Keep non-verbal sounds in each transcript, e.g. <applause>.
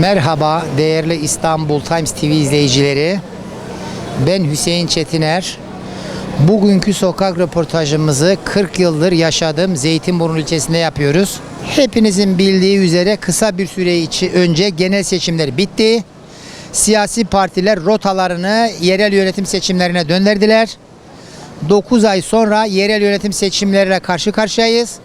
Merhaba değerli İstanbul Times TV izleyicileri. Ben Hüseyin Çetiner. Bugünkü sokak röportajımızı 40 yıldır yaşadığım Zeytinburnu ilçesinde yapıyoruz. Hepinizin bildiği üzere kısa bir süre içi önce genel seçimler bitti. Siyasi partiler rotalarını yerel yönetim seçimlerine döndürdüler. 9 ay sonra yerel yönetim seçimleriyle karşı karşıyayız.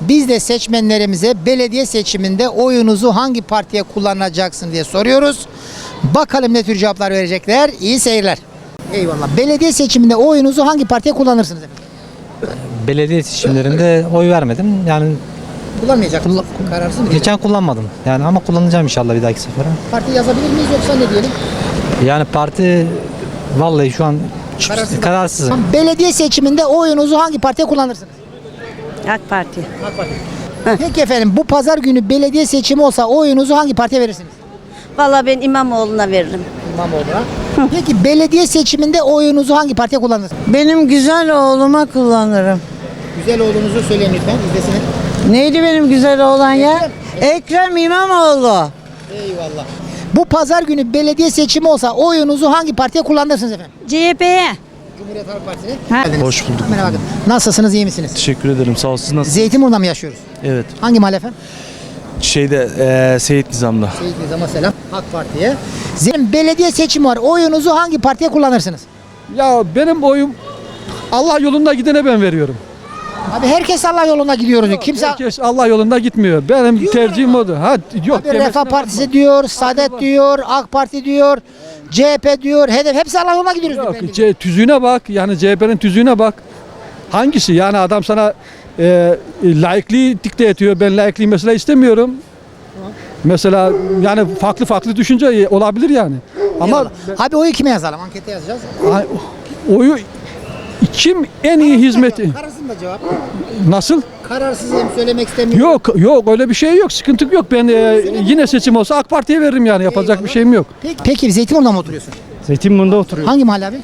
Biz de seçmenlerimize belediye seçiminde oyunuzu hangi partiye kullanacaksın diye soruyoruz. Bakalım ne tür cevaplar verecekler. İyi seyirler. Eyvallah. Belediye seçiminde oyunuzu hangi partiye kullanırsınız efendim? Belediye seçimlerinde oy vermedim. Yani Kullanmayacaksınız. Kararsız mı? geçen kullanmadım. Yani ama kullanacağım inşallah bir dahaki sefere. Parti yazabilir miyiz yoksa ne diyelim? Yani parti vallahi şu an Kararsız. kararsızım. Belediye seçiminde oyunuzu hangi partiye kullanırsınız? AK Parti. Peki efendim bu pazar günü belediye seçimi olsa oyunuzu hangi partiye verirsiniz? Vallahi ben İmamoğlu'na veririm. İmamoğlu'na. Peki belediye seçiminde oyunuzu hangi partiye kullanırsınız? Benim güzel oğluma kullanırım. Güzel olduğunuzu söyleyin lütfen izlesinler. Neydi benim güzel oğlan ya? Ekrem İmamoğlu. Eyvallah. Bu pazar günü belediye seçimi olsa oyunuzu hangi partiye kullanırsınız efendim? CHP'ye. Cumhuriyet Halk Partisi'ne. Ha. Hoş bulduk. Merhaba. Nasılsınız, iyi misiniz? Teşekkür ederim. Sağ olsun. Nasıl? Zeytinburnu'nda mı yaşıyoruz? Evet. Hangi mahalle efendim? Şeyde eee Seyit Nizam'da. Seyit Nizam'a selam. AK Parti'ye. Zeyn belediye seçimi var. Oyunuzu hangi partiye kullanırsınız? Ya benim oyum Allah yolunda gidene ben veriyorum. Abi herkes Allah yoluna gidiyoruz. diyor. Kimse Herkes Allah yolunda gitmiyor. Benim Diyor tercihim odur. Ha yok. Abi demesine Refah bakma. Partisi diyor, Saadet diyor, AK Parti diyor, CHP diyor, HDP hepsi Allah yoluna gidiyoruz. diyor Yok, bildiğim. C- tüzüğüne bak. Yani CHP'nin tüzüğüne bak. Hangisi? Yani adam sana e, laikliği dikte ediyor. Ben laikliği mesela istemiyorum. Mesela yani farklı farklı düşünce olabilir yani. Ama Eyvallah. Abi oyu kime yazalım? Ankete yazacağız. Ay, oyu kim en iyi hizmeti? Kararsız mı cevap? Nasıl? Kararsızım söylemek istemiyorum. Yok yok öyle bir şey yok. Sıkıntı yok. Ben e, yine seçim olsa AK Parti'ye veririm yani. Yapacak bir şeyim yok. Peki, peki Zeytinburnu'nda mı oturuyorsun? Zeytinburnu'nda oturuyorum. Hangi mahalle abi?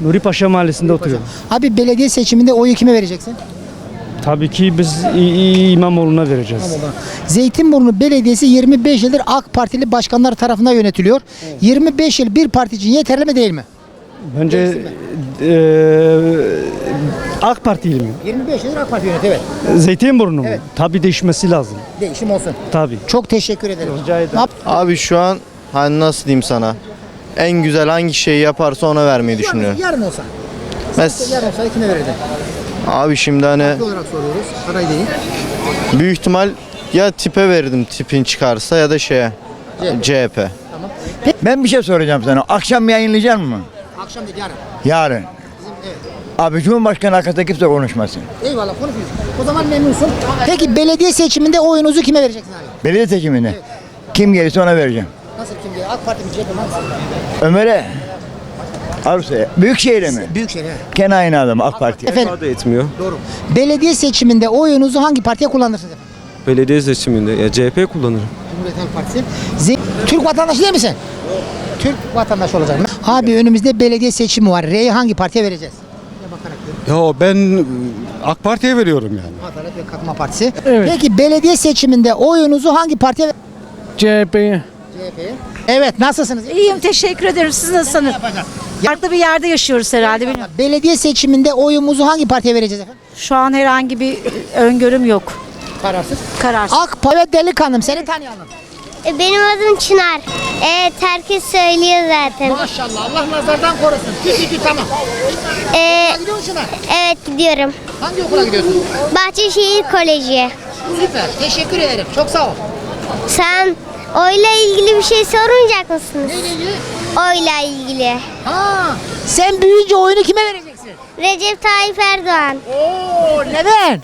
Nuri Paşa Mahallesi'nde oturuyorum. Abi belediye seçiminde oyu kime vereceksin? Tabii ki biz İ- İ- İmamoğlu'na vereceğiz. Zeytinburnu Belediyesi 25 yıldır AK Partili başkanlar tarafından yönetiliyor. 25 yıl bir parti için yeterli mi değil mi? Bence eee AK Partili mi? 25 yıldır AK Parti yönetiyor evet. Zeytinburnu mu? Evet. Tabii değişmesi lazım. Değişim olsun. Tabii. Çok teşekkür ederim. Rica ederim. Ne yap- Abi şu an hani nasıl diyeyim sana? En güzel hangi şeyi yaparsa ona vermeyi düşünüyorum. Yarın olsa. Mes Yarın olsa kime verirdin? abi şimdi hani Ne olarak soruyoruz. Aday değil. büyük ihtimal ya tipe verirdim tipin çıkarsa ya da şeye CHP. Ben bir şey soracağım sana. Akşam yayınlayacak mı? Akşam değil yarın. Yarın. Abi Cumhurbaşkanı hakkında kimse konuşmasın. Eyvallah konuşuyoruz. O zaman memnunsun. Peki belediye seçiminde oyunuzu kime vereceksin abi? Belediye seçimini. Kim gelirse ona vereceğim. Nasıl kim diye? AK Parti mi CHP mi? Ömer'e. Arsa'ya. Büyükşehir'e mi? Büyükşehir evet. Gene aynı adam AK Parti. Efendim etmiyor. doğru. Belediye seçiminde oyunuzu hangi partiye kullanırsınız efendim? Belediye seçiminde ya CHP kullanırım. Cumhuriyet Halk Partisi. Z- Türk vatandaşı değil misin? Türk vatandaşı olacak. Abi önümüzde belediye seçimi var. R'yi hangi partiye vereceğiz? Ne bakarak diyorum. Ya ben AK Parti'ye veriyorum yani. Adalet ve Kalkınma Partisi. Peki belediye seçiminde oyunuzu hangi partiye ver- CHP'yi. CHP'ye. Evet nasılsınız? İyiyim teşekkür ederim. Siz nasılsınız? Farklı bir yerde yaşıyoruz herhalde. Bilmiyorum. Belediye seçiminde oyumuzu hangi partiye vereceğiz efendim? Şu an herhangi bir öngörüm yok. Kararsız. Kararsız. AK Parti ve Delikanlım seni tanıyalım. E, Benim adım Çınar. Evet herkes söylüyor zaten. Maşallah Allah nazardan korusun. Tü tü tamam. Ee, Gidiyor musun Çınar? evet gidiyorum. Hangi okula gidiyorsun? Bahçeşehir Koleji. Süper. Teşekkür ederim. Çok sağ ol. Sen oyla ilgili bir şey sormayacak mısınız? Neyle ilgili? Oyla ilgili. Ha, sen büyüyünce oyunu kime vereceksin? Recep Tayyip Erdoğan. Oo, neden?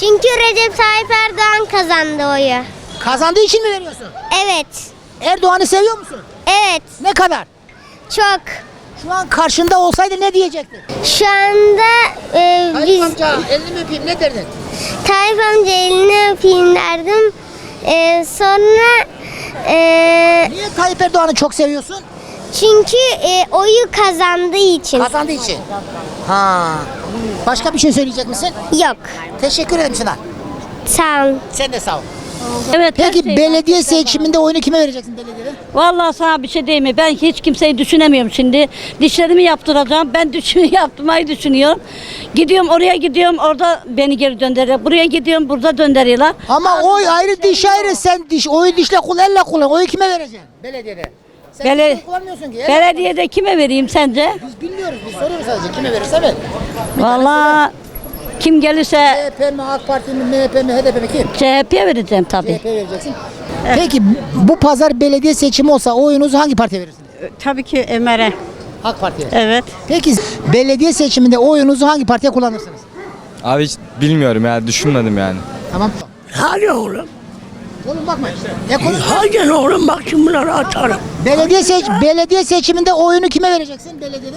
Çünkü Recep Tayyip Erdoğan kazandı oyu. Kazandığı için mi veriyorsun? Evet. Erdoğan'ı seviyor musun? Evet. Ne kadar? Çok. Şu an karşında olsaydı ne diyecektin? Şu anda e, biz amca elini mi öpeyim ne derdin? Tayyip amca elini öpeyim derdim. E, sonra e, Niye Tayyip Erdoğan'ı çok seviyorsun? Çünkü e, oyu kazandığı için. Kazandığı için. Ha. Başka bir şey söyleyecek misin? Yok. Teşekkür ederim Çınar. Sağ olun. Sen de sağ ol. Evet. her Peki şey- belediye seçiminde oyunu kime vereceksin belediyede? Vallahi sana bir şey diyeyim mi? Ben hiç kimseyi düşünemiyorum şimdi. Dişlerimi yaptıracağım. Ben düşün <laughs> yaptırmayı düşünüyorum. Gidiyorum oraya gidiyorum. Orada beni geri gönderiyor. Buraya gidiyorum. Burada gönderiyorlar. Ama oy ayrı diş ayrı. Sen diş oyu dişle kul elle kullan. Oyu kime vereceksin? Belediyede. Sen Bele- kullanmıyorsun ki. Belediyede kime vereyim sence? Biz bilmiyoruz. Biz soruyoruz sadece. Kime verirse ver. Vallahi kim gelirse CHP mi, AK Parti mi, MHP mi, HDP mi kim? CHP'ye vereceğim tabii. CHP vereceksin. Peki bu pazar belediye seçimi olsa oyunuzu hangi partiye verirsiniz? Tabii ki Ömer'e. AK Parti'ye. Evet. Peki belediye seçiminde oyunuzu hangi partiye kullanırsınız? Abi hiç bilmiyorum ya düşünmedim yani. Tamam. Hadi oğlum. Oğlum bakma. Ekonomi. Hadi oğlum bak şimdi bunları atarım. Belediye seç belediye seçiminde oyunu kime vereceksin belediyede?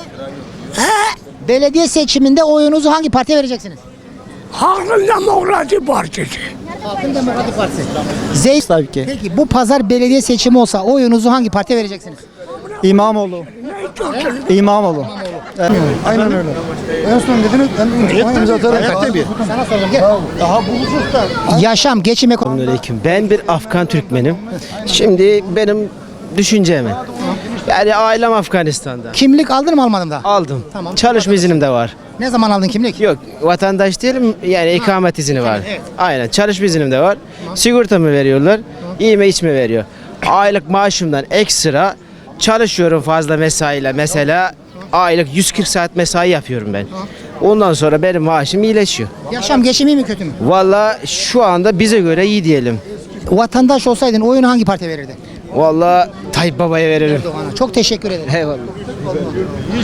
Belediye seçiminde oyunuzu hangi partiye vereceksiniz? Halkın Demokrasi Partisi. Halkın Demokratik Partisi. Zey Tabii ki. Peki bu pazar belediye seçimi olsa oyunuzu hangi partiye vereceksiniz? İmamoğlu. İmamoğlu. Aynen öyle. En son dediniz ben zaten Sana sordum gel. Daha bulacağız da. Yaşam, geçim, ekonomi. Ben bir Afgan Türkmenim. Şimdi benim düşüncemi. Yani ailem Afganistan'da. Kimlik aldın mı almadın da? Aldım. Tamam. Çalışma iznim de var. Ne zaman aldın kimlik? Yok vatandaş değilim yani ikamet izni var. evet. Aynen çalışma iznim de var. Sigortamı veriyorlar. Yeme içme veriyor. Aylık maaşımdan ekstra çalışıyorum fazla mesaiyle mesela aylık 140 saat mesai yapıyorum ben. Ondan sonra benim maaşım iyileşiyor. Yaşam, geçim iyi mi kötü mü? Valla şu anda bize göre iyi diyelim. Vatandaş olsaydın oyunu hangi partiye verirdin? Valla Tayyip Baba'ya veririm. Erdoğan'a. Çok teşekkür ederim. Eyvallah.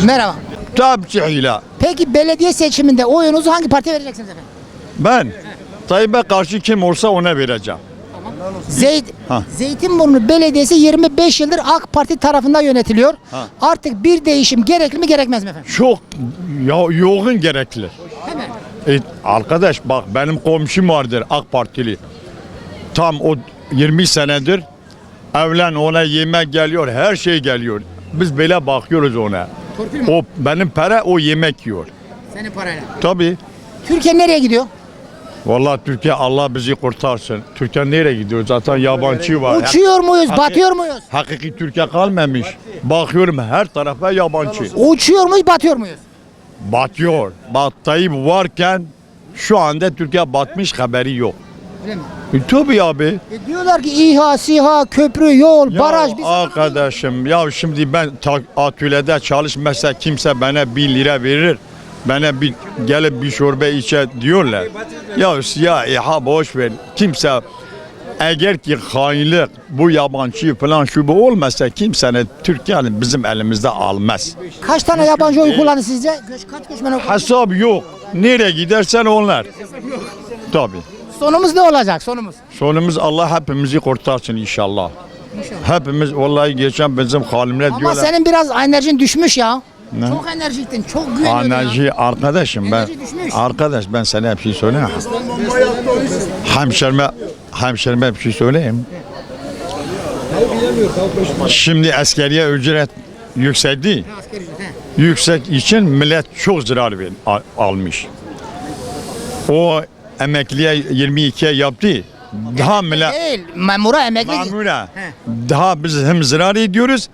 Merhaba. Tabii Peki belediye seçiminde oyunuzu hangi partiye vereceksiniz efendim? Ben Tayyip'e karşı kim olsa ona vereceğim. Zeyt, Ha. Zeytinburnu Belediyesi 25 yıldır AK Parti tarafından yönetiliyor. Ha. Artık bir değişim gerekli mi gerekmez mi efendim? Çok ya, yoğun gerekli. E, arkadaş bak benim komşum vardır AK Partili. Tam o 20 senedir evlen ona yemek geliyor, her şey geliyor. Biz böyle bakıyoruz ona. O benim para o yemek yiyor. Senin parayla. Tabii. Türkiye nereye gidiyor? Vallahi Türkiye Allah bizi kurtarsın. Türkiye nereye gidiyor? Zaten yabancı var. Uçuyor muyuz, Hak- batıyor muyuz? Hakiki Türkiye kalmamış. Bakıyorum her tarafa yabancı. Uçuyor muyuz, batıyor muyuz? Batıyor. Bak Tayyip varken şu anda Türkiye batmış haberi yok. Mi? E, tabii abi. E diyorlar ki İHA, SİHA, köprü, yol, Ya baraj. Biz... arkadaşım ya şimdi ben atölyede çalışmasa kimse bana bir lira verir. Bana bir gelip bir çorba içe diyorlar. Ya ya İHA boş ver. Kimse eğer ki hainlik bu yabancı falan şu bu olmasa kimsenin Türkiye'nin bizim elimizde almaz. Kaç tane yabancı oy kullandı sizce? Kaç göçmen oy? Hesap yok. Nereye gidersen onlar. Tabii. Sonumuz ne olacak sonumuz? Sonumuz Allah hepimizi kurtarsın inşallah. Hepimiz vallahi geçen bizim halimle Ama diyorlar. senin biraz enerjin düşmüş ya. Ne? Çok enerjiktin, çok güveniyordun ya. Enerji arkadaşım ben. Enerji düşmüş. Arkadaş ben sana bir şey söyleyeyim. Hemşerime hemşerime bir şey söyleyeyim. Şimdi askeriye ücret yükseldi. Yüksek için millet çok zarar ver, al- almış. O emekliye 22'ye yaptı. Daha millet Değil, memura emekli. Mamura. Daha biz hem zarar ediyoruz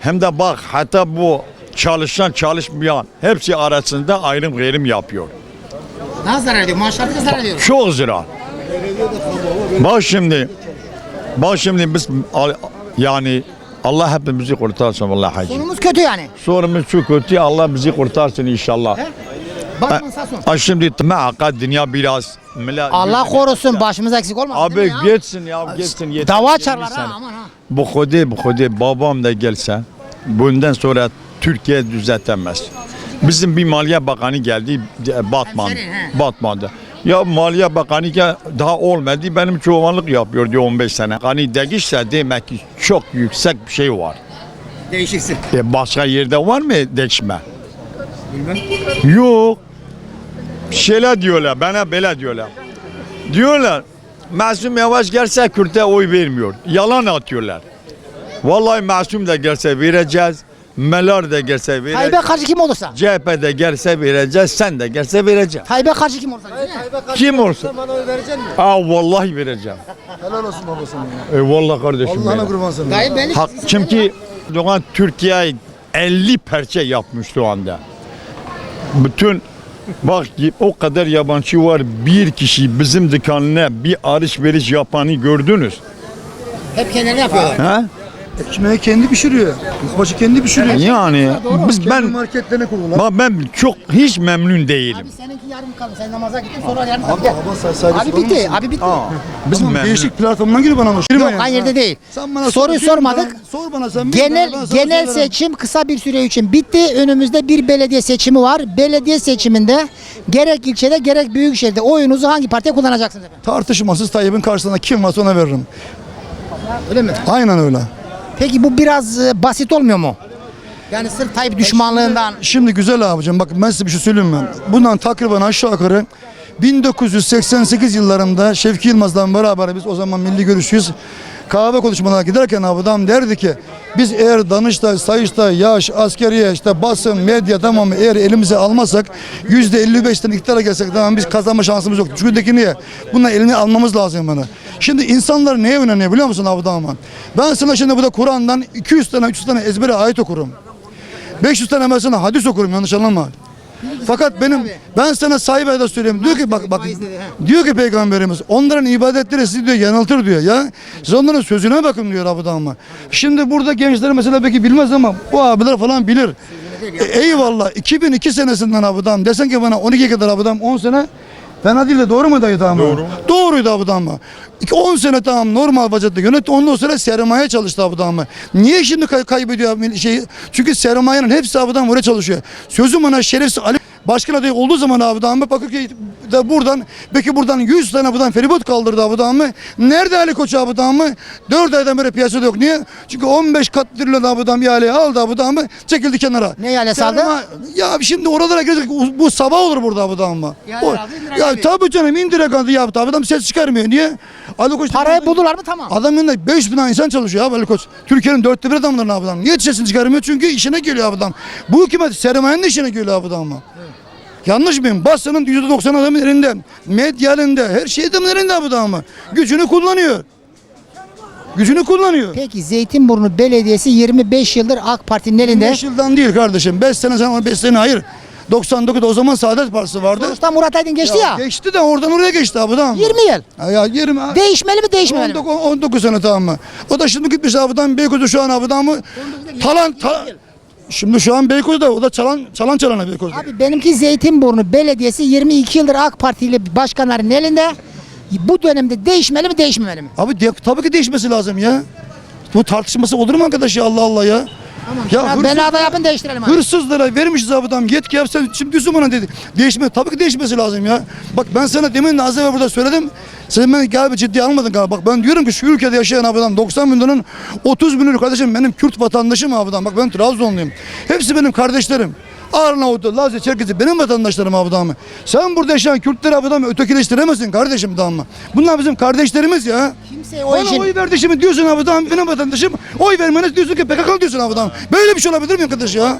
hem de bak hatta bu çalışan çalışmayan hepsi arasında ayrım gayrım yapıyor. Nasıl zarar ediyor? Maaşlarına zarar ediyor. Çok zarar. Bak şimdi bak şimdi biz al- yani Allah hepimizi kurtarsın vallahi hacı. Sonumuz kötü yani. Sorumuz çok kötü Allah bizi kurtarsın inşallah. Başımız sağ olsun. Ha şimdi meaka dünya biraz millet- Allah korusun başımız eksik olmasın. Abi değil mi ya? geçsin ya geçsin. yeter. Dava 20 açarlar ha aman ha. Bu kode bu kode babam da gelse bundan sonra Türkiye düzeltemez. Bizim bir Maliye Bakanı geldi e, Batman. Hemşerin, he. Batman'da. Ya Maliye Bakanı ki daha olmadı benim çobanlık yapıyor diyor 15 sene. Hani değişse demek ki çok yüksek bir şey var. Değişiksin. E başka yerde var mı değişme? Bilmem. Şeyler diyorlar bana böyle diyorlar. Diyorlar Masum Yavaş gelse Kürt'e oy vermiyor. Yalan atıyorlar. Vallahi Masum da gelse vereceğiz. Melar da gelse Tayyip'e vereceğiz. karşı kim olursa. CHP de gelse vereceğiz. Sen de gelse vereceğim. Tayyip'e karşı kim olursa. Kim olsa. Aa vallahi vereceğim. Helal olsun babasına. Eyvallah kardeşim. Allah'ına benim. kurban sana. Tayyip belli. Hak, çünkü Doğan Türkiye 50 perçe yapmış şu anda. Bütün bak o kadar yabancı var bir kişi bizim dükkanına bir alışveriş yapanı gördünüz. Hep kendileri yapıyorlar. Ha? Ekmeği kendi pişiriyor. Başı kendi pişiriyor. Yani biz ben marketlerine kurdular. bak ben çok hiç memnun değilim. Abi seninki yarım kaldı. Sen namaza gittin sonra yarım kaldı. Gel. Baba say saygısız Abi olur bitti. Abi bitti. Biz Tamam, memnun. değişik platformdan gir bana ama. Yok yani. aynı yerde değil. Sen bana Soruyu sor, sormadık. bana, Sor bana sen. bir Genel bana, ben sana genel söylerim. seçim kısa bir süre için bitti. Önümüzde bir belediye seçimi var. Belediye seçiminde gerek ilçede gerek büyükşehirde oyunuzu hangi partiye kullanacaksınız efendim? Tartışmasız Tayyip'in karşısında kim varsa ona veririm. Öyle mi? Aynen öyle. Peki bu biraz e, basit olmuyor mu? Yani sırf Tayyip düşmanlığından Şimdi güzel abicim bak ben size bir şey söyleyeyim mi? Bundan takriben aşağı yukarı 1988 yıllarında Şevki Yılmaz'la beraber biz o zaman milli görüşüyüz. Kahve konuşmalarına giderken adam derdi ki biz eğer Danıştay, Sayıştay, Yaş, Askeriye, işte basın, medya tamamı eğer elimize almazsak %55'ten iktidara gelsek tamam biz kazanma şansımız yok. Çünkü niye? Bunlar elini almamız lazım bana. Şimdi insanlar neye önemli biliyor musun Abu Dağman? Ben sana şimdi burada Kur'an'dan 200 tane 300 tane ezbere ayet okurum. 500 tane mesela hadis okurum yanlış anlama. Fakat benim ben sana sahibi de söyleyeyim. Diyor ki bak bak diyor ki peygamberimiz onların ibadetleri sizi diyor yanıltır diyor ya. Siz onların sözüne bakın diyor Abu ama. Şimdi burada gençler mesela belki bilmez ama bu abiler falan bilir. E, eyvallah 2002 senesinden Abu desen ki bana 12 kadar Abu 10 sene Fena değil de doğru mu dayı tamam Doğru. Doğruydu Abu Dhamma. 10 sene tamam normal vaziyetle yönetti. Ondan sonra sermaye çalıştı Abu Dhamma. Niye şimdi kay- kaybediyor abi şeyi? Çünkü sermayenin hepsi Dhamma oraya çalışıyor. Sözüm ona şerefsiz Ali Başkan adayı olduğu zaman Abu Dhamma Bakırköy'de buradan belki buradan 100 tane buradan feribot kaldırdı Abu Dhamma. Nerede Ali Koç Abu Dhamma? 4 aydan beri piyasada yok. Niye? Çünkü 15 kat trilyon Abu Dhamma ihaleyi aldı Abu Dhamma çekildi kenara. Ne ihalesi aldı? Ya şimdi oralara girecek bu sabah olur burada O- aldı, indirek Ya aldı. tabii canım indirek aldı yaptı. Adam ses çıkarmıyor. Niye? Ali Koç parayı buldular mı tamam. Adam yanında 5 bin insan çalışıyor abi Ali Koç. Türkiye'nin dörtte bir adamlarına abi adam. Niye sesini çıkarmıyor? Çünkü işine geliyor abi adam. Bu hükümet sermayenin işine geliyor abi adam. Yanlış mıyım? Basının %90 adamın elinde. Medya elinde. Her şey adamın elinde abi adam. Gücünü kullanıyor. Gücünü kullanıyor. Peki Zeytinburnu Belediyesi 25 yıldır AK Parti'nin elinde. 5 yıldan değil kardeşim. 5 sene sen 5 sene hayır. 99'da o zaman Saadet Partisi vardı. Sonuçta Murat Aydın geçti ya. Geçti de oradan oraya geçti abi tamam. 20 yıl. Ya, ya 20 Değişmeli mi değişmemeli mi? 19, 19 sene tamam mı? O da şimdi gitmiş abidan Beykoz'da şu an abidan mı? Talan, talan. Şimdi şu an Beykoz'da o da çalan çalan çalana Beykoz'da. Abi benimki Zeytinburnu Belediyesi 22 yıldır AK Partili başkanların elinde. Bu dönemde değişmeli mi değişmemeli mi? Abi de- tabii ki değişmesi lazım ya. Bu tartışması olur mu arkadaş ya Allah Allah ya? Ya Ya hırsız- beni aday yapın değiştirelim abi. Hırsızlara vermişiz abidam yetki yap sen şimdi diyorsun bana dedi. Değişme tabii ki değişmesi lazım ya. Bak ben sana demin de az evvel burada söyledim. Sen beni galiba ciddiye almadın galiba. Bak ben diyorum ki şu ülkede yaşayan abidam 90 milyonun 30 milyonu kardeşim benim Kürt vatandaşım abidam. Bak ben Trabzonluyum. Hepsi benim kardeşlerim. Arnavutlu, Lazca, Çerkezi benim vatandaşlarım abidamı. Sen burada yaşayan Kürtleri abidamı ötekileştiremezsin kardeşim damı. Bunlar bizim kardeşlerimiz ya. Kimse o Bana işin oy verdi şimdi diyorsun abidam benim vatandaşım. Oy vermeniz diyorsun ki PKK diyorsun abidam. Böyle bir şey olabilir mi arkadaş ya?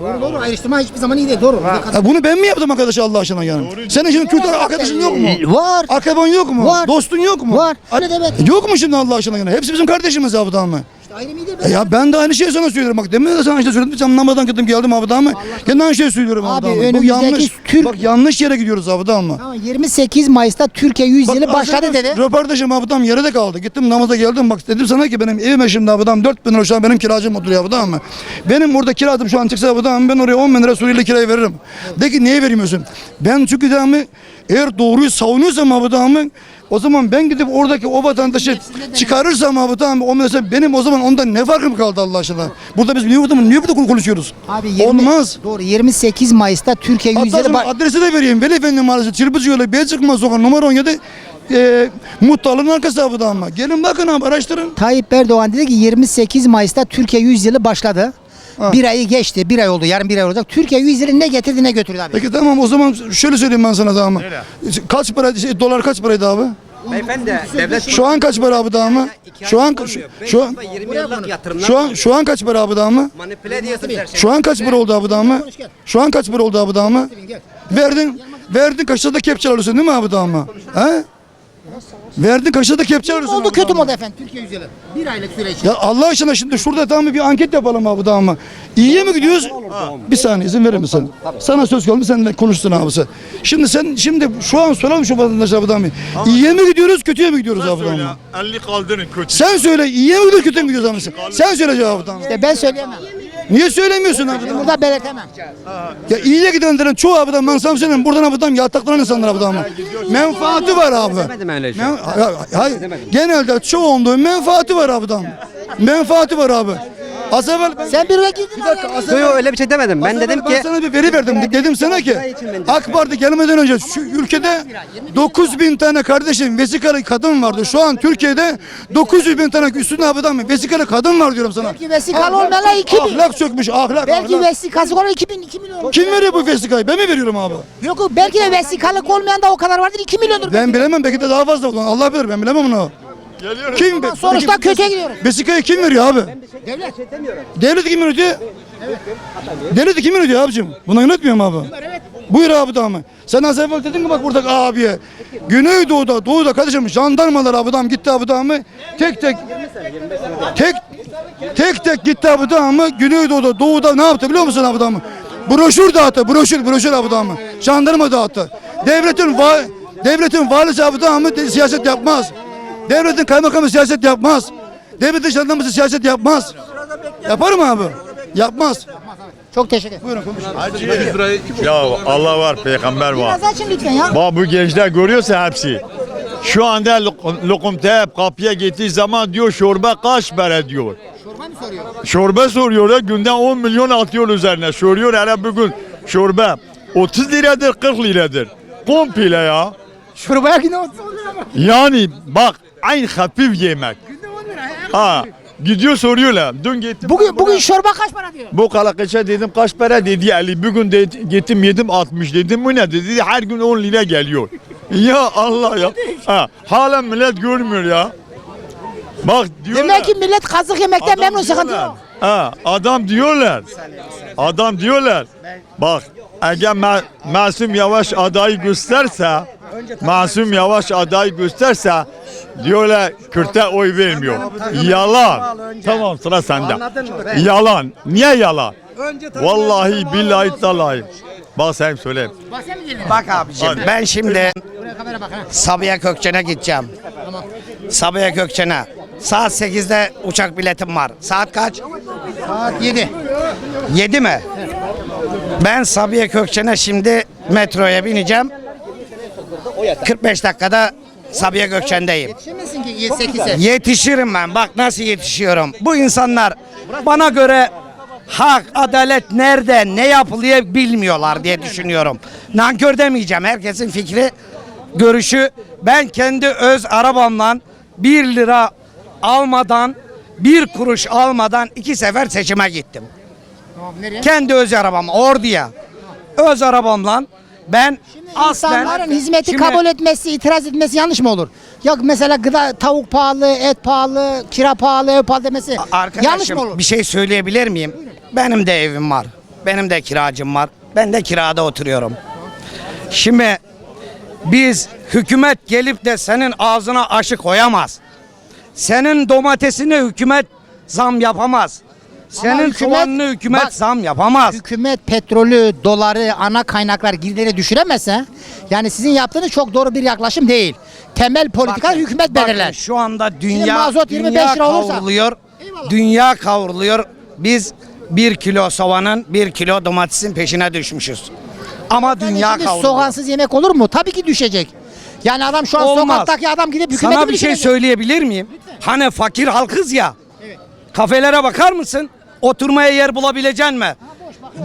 Doğru doğru ayrıştırma hiçbir zaman iyi değil doğru. Ya bunu ben mi yaptım arkadaş Allah aşkına yani? Senin şimdi Kürt arkadaşın yok mu? Var. Akraban yok mu? Var. Dostun yok mu? Var. Ne demek? Yok mu şimdi Allah aşkına yani? Hepsi bizim kardeşimiz abi tamam mı? Ayrım iyi değil E ya ben de aynı şeyi sana söylüyorum bak demin de sana aynı şeyi söyledim. Sen namadan gittim geldim abi mı? Gene aynı şeyi söylüyorum abi, Abi? Bu yanlış. Türk- Bak yanlış yere gidiyoruz abi mı? Tamam 28 Mayıs'ta Türkiye 100 Bak, yılı başladı dedi. Röportajım abi yarıda kaldı. Gittim namaza geldim bak dedim sana ki benim evime şimdi abi tam 4 bin lira şu an benim kiracım oturuyor abi mı? Benim burada kirazım şu an çıksa abi ben oraya 10 bin lira Suriyeli kirayı veririm. De ki niye vermiyorsun? Ben çünkü tamam mı eğer doğruyu savunuyorsam abi tamam mı? O zaman ben gidip oradaki o vatandaşı çıkarırsam abi tamam? O mesela benim o zaman ondan ne farkım kaldı Allah aşkına? Burada biz niye burada, niye burada konuşuyoruz? Abi 20, Olmaz. Doğru 28 Mayıs'ta Türkiye 100 yılı Hatta adresi de vereyim. Veli Efendi Mahallesi Çırpıcı Yolu Beyazıkma Sokak numara 17 e, Muhtarlığın arkası abi ama. Gelin bakın abi araştırın. Tayyip Erdoğan dedi ki 28 Mayıs'ta Türkiye 100 yılı başladı. Bir ayı geçti. Bir ay oldu. Yarın bir ay olacak. Türkiye 100 yılı ne getirdi ne götürdü abi? Peki tamam o zaman şöyle söyleyeyim ben sana tamam mı? Kaç para, şey, dolar kaç paraydı abi? Beyefendi devlet Şu an kaç para abi daha mı? Şu an şu, şu an 20 yıllık yatırımlar şu an şu an kaç para abi daha mı? manipüle ediyorsunuz her şeyi. Şu an kaç para oldu abi daha mı? Şu an kaç para oldu abi daha mı? Verdin verdin kaçta da kepçe alıyorsun değil mi abi daha mı? He? Verdin kaçta da kepçe alıyorsun. oldu kötü mü oldu efendim Türkiye yüzyılı? Bir aylık süreç. Ya Allah aşkına şimdi şurada tamam mı bir anket yapalım abi tamam mı? İyiye mi gidiyoruz? Bir saniye izin verir misin? Sana söz kaldı seninle konuştun abi sen. Şimdi sen şimdi şu an soralım şu vatandaşa abi tamam mı? İyiye mi gidiyoruz kötüye mi gidiyoruz abi tamam mı? 50 kaldırın kötü. Sen söyle iyiye mi gidiyoruz kötüye mi gidiyoruz abi sen? Sen söyle cevabı tamam mı? İşte ben söyleyemem. Niye söylemiyorsun abi? Burada belirtemem. Ya iyiye gidenlerin çoğu abi da ben sana söyleyeyim buradan abi tamam yataklanan insanlar abi mı? Menfaati var abi. Demedim öyle şey. Men- Ha- hayır. Genelde çoğunluğu menfaati var abi. Menfaati var abi. Az evvel ben... Sen bir vekildin Bir dakika az Yok evvel... öyle bir şey demedim. Ben az dedim evvel ki Ben sana bir veri verdim. Dedim sana ki AK Parti gelmeden önce şu ülkede 9 bin tane kardeşim vesikalı kadın vardı. Şu an Türkiye'de 900 bin tane üstünde abi mı? Vesikalı kadın var diyorum sana. Belki vesikalı olmayanlar 2000. Ahlak çökmüş ahlak. Belki ahlak. vesikası olan 2000 2 milyon. Kim veriyor bu vesikayı? Ben mi veriyorum abi? Yok yok belki de vesikalık olmayan da o kadar vardır 2 milyondur. Ben bilemem belki de daha fazla olan Allah bilir ben bilemem onu. Kim? be- Sonuçta Peki, kötüye gidiyoruz. Vesikayı kim veriyor abi? Devlet. Devlet kim ödüyor? Devlet kim ödüyor abicim? Bunu yönetmiyor mu abi? Buyur abi tamam. Sen az evvel dedin ki bak burada abiye. Güneydoğu'da, doğuda kardeşim jandarmalar abi tamam gitti abi tamam? Tek tek tek tek tek gitti abi tamam? Güneydoğu'da, doğuda ne yaptı biliyor musun abi tamam? Broşür dağıttı, broşür, broşür abi tamam? Jandarma dağıttı. Devletin va devletin valisi abi tamam siyaset yapmaz. Devletin kaymakamı siyaset yapmaz. Devletin jandarması siyaset yapmaz. Yapar mı abi? Yapmaz. Çok teşekkür ederim. Buyurun konuşun. Ya Allah var, peygamber var. Biraz açın lütfen ya. Bak bu gençler görüyorsa hepsi. Şu anda lok- lokumta hep kapıya gittiği zaman diyor çorba kaç para diyor. Çorba mı soruyor? Çorba soruyor ya günden 10 milyon atıyor üzerine. Soruyor hele bugün çorba 30 liradır 40 liradır. Komple ya. Çorbaya yine 30 lira mı? Yani bak aynı hafif yemek. Ha gidiyor soruyorlar. Dün gittim. Bugün bugün çorba kaç para diyor? Bu kalakaça dedim kaç para dedi 50. Bugün de, gittim yedim 60 dedim bu ne dedi Dedi, her gün 10 lira geliyor. ya Allah ya. Ha, hala millet görmüyor ya. Bak diyorlar. Demek ki millet kazık yemekten memnun sıkıntı diyorlar. yok. Ha, adam diyorlar. Adam diyorlar. Bak eğer Ma- Masum Yavaş adayı gösterse Masum Yavaş adayı gösterse diyorlar Kürt'e oy vermiyor. Yalan. Tamam sıra sende. Yalan. Niye yalan? Vallahi billahi tallahi. Bak sen söyle. Bak abicim Hadi. ben şimdi Sabiha Gökçen'e gideceğim. Sabiha Gökçen'e. Saat 8'de uçak biletim var. Saat kaç? Saat 7. 7 mi? Ben Sabiha Gökçen'e şimdi metroya bineceğim. 45 dakikada Sabiha Gökçen'deyim. Yetişemezsin ki 8'e. Yetişirim ben. Bak nasıl yetişiyorum. Bu insanlar bana göre hak, adalet nerede, ne yapılıyor bilmiyorlar diye düşünüyorum. Nankör demeyeceğim. Herkesin fikri, görüşü. Ben kendi öz arabamla 1 lira almadan, bir kuruş almadan iki sefer seçime gittim. Tamam nereye? Kendi öz arabam orduya. Öz arabamla ben aslen İnsanların hizmeti Şimdi- kabul etmesi, itiraz etmesi yanlış mı olur? Yok mesela gıda, tavuk pahalı, et pahalı, kira pahalı, ev pahalı demesi yanlış Arkadaşım mı olur? bir şey söyleyebilir miyim? Benim de evim var. Benim de kiracım var. Ben de kirada oturuyorum. Şimdi biz hükümet gelip de senin ağzına aşı koyamaz. Senin domatesine hükümet zam yapamaz. Senin hükümet- soğanını hükümet Bak- zam yapamaz. Hükümet petrolü, doları, ana kaynaklar girdileri düşüremezse yani sizin yaptığınız çok doğru bir yaklaşım değil. Temel politika Bakın, hükümet bakın, belirler. Şu anda dünya, mazot 25 dünya lira olursa- kavruluyor. Dünya kavruluyor. Biz bir kilo soğanın, bir kilo domatesin peşine düşmüşüz. Ama dünya Şimdi kavruluyor. soğansız yemek olur mu? Tabii ki düşecek. Yani adam şu an Olmaz. sokaktaki adam gidip hükümeti Sana mi bir şey söyleyebilir miyim? Hani fakir halkız ya. Kafelere bakar mısın? Oturmaya yer bulabilecek mi?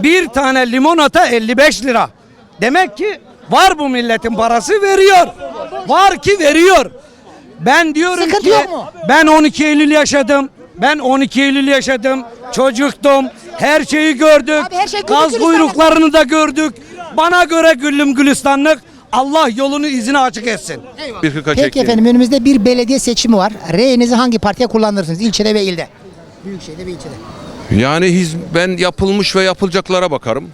Bir tane limonata 55 lira. Demek ki var bu milletin parası veriyor. Var ki veriyor. Ben diyorum Sıkıntı ki yok mu? ben 12 Eylül yaşadım. Ben 12 Eylül yaşadım. Çocuktum. Her şeyi gördük. Abi her şey güllük Gaz gülistanlık. kuyruklarını da gördük. Bana göre güllüm gülistanlık Allah yolunu izini açık etsin. Peki efendim önümüzde bir belediye seçimi var. Reyinizi hangi partiye kullanırsınız? İlçede ve ilde. Büyükşehir'de ve ilçede. Yani ben yapılmış ve yapılacaklara bakarım.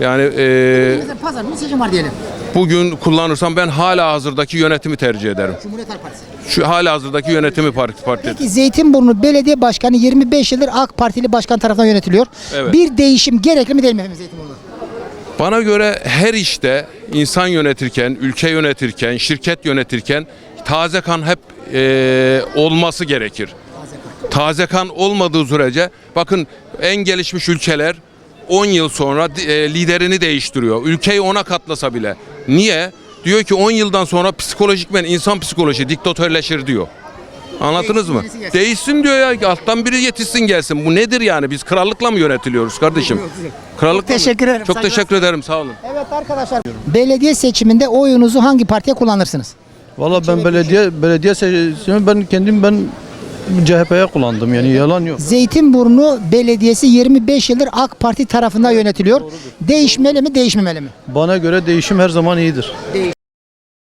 Yani e, pazar seçim var diyelim. bugün kullanırsam ben hala hazırdaki yönetimi tercih ederim. Cumhuriyet Halk Partisi. Şu hala hazırdaki yönetimi parti parti. Peki Zeytinburnu Belediye Başkanı 25 yıldır AK Partili başkan tarafından yönetiliyor. Evet. Bir değişim gerekli mi değil mi efendim Zeytinburnu'da? Bana göre her işte insan yönetirken, ülke yönetirken, şirket yönetirken taze kan hep e, olması gerekir. Taze kan olmadığı sürece bakın en gelişmiş ülkeler 10 yıl sonra e, liderini değiştiriyor. Ülkeyi ona katlasa bile. Niye? Diyor ki 10 yıldan sonra psikolojikmen insan psikoloji diktatörleşir diyor. Anladınız mı? Değişsin, diyor ya. Alttan biri yetişsin gelsin. Bu nedir yani? Biz krallıkla mı yönetiliyoruz kardeşim? Krallıkla mı? teşekkür ederim. Çok Saygılar. teşekkür ederim. Sağ olun. Evet arkadaşlar. Belediye seçiminde oyunuzu hangi partiye kullanırsınız? Valla ben belediye belediye seçimi ben kendim ben CHP'ye kullandım yani yalan yok. Zeytinburnu Belediyesi 25 yıldır AK Parti tarafından yönetiliyor. Değişmeli mi, değişmemeli mi? Bana göre değişim her zaman iyidir.